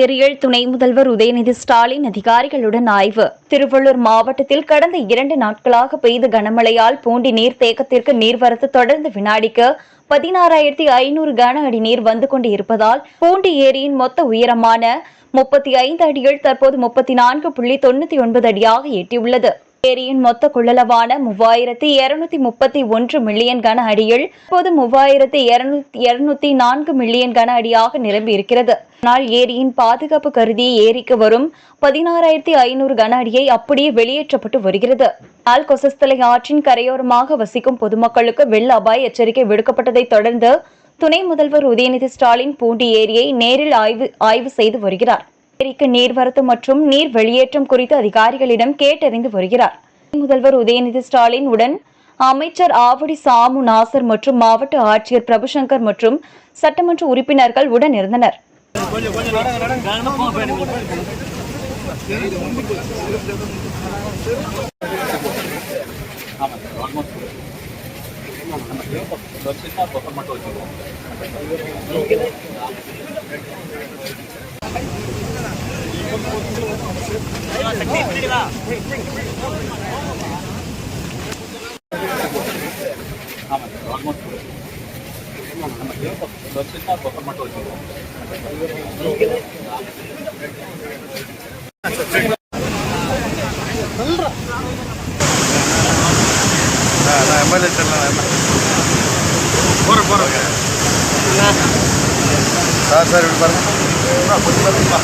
ஏரியில் துணை முதல்வர் உதயநிதி ஸ்டாலின் அதிகாரிகளுடன் ஆய்வு. திருவள்ளூர் மாவட்டத்தில் கடந்த இரண்டு நாட்களாக பெய்த கனமழையால் பூண்டி நீர்த்தேக்கத்திற்கு நீர்வரத்து தொடர்ந்து வினாடிக்கு பதினாறாயிரத்தி ஐநூறு கன அடி நீர் வந்து கொண்டு இருப்பதால் பூண்டி ஏரியின் மொத்த உயரமான முப்பத்தி ஐந்து அடிகள் தற்போது முப்பத்தி நான்கு புள்ளி தொண்ணூத்தி ஒன்பது அடியாக எட்டியுள்ளது. ஏரியின் மொத்த கொள்ளளவான மூவாயிரத்தி இருநூத்தி முப்பத்தி ஒன்று மில்லியன் கன அடியில் இப்போது மூவாயிரத்தி இருநூத்தி நான்கு மில்லியன் கன அடியாக நிரம்பி இருக்கிறது. ஆனால் ஏரியின் பாதுகாப்பு கருதி ஏரிக்கு வரும் பதினாறாயிரத்தி ஐநூறு கன அடியை அப்படியே வெளியேற்றப்பட்டு வருகிறது. ஆனால் கொசஸ்தலை ஆற்றின் கரையோரமாக வசிக்கும் பொதுமக்களுக்கு வெள்ள அபாய எச்சரிக்கை விடுக்கப்பட்டதை தொடர்ந்து துணை முதல்வர் உதயநிதி ஸ்டாலின் பூண்டி ஏரியை நேரில் ஆய்வு ஆய்வு செய்து வருகிறார். ஏரிக்கு நீர்வரத்து மற்றும் நீர் வெளியேற்றம் குறித்து அதிகாரிகளிடம் கேட்டறிந்து வருகிறார். முதல்வர் உதயநிதி ஸ்டாலின் உடன் அமைச்சர் ஆவடி சாமு நாசர் மற்றும் மாவட்ட ஆட்சியர் பிரபுசங்கர் மற்றும் சட்டமன்ற உறுப்பினர்கள் உடன் இருந்தனர். மட்டும் எம்எல்ஏ சொல்லலாம் போகிறேன் போகிறேன் சார் சார் இப்படி பாருங்க.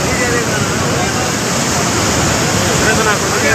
なこのね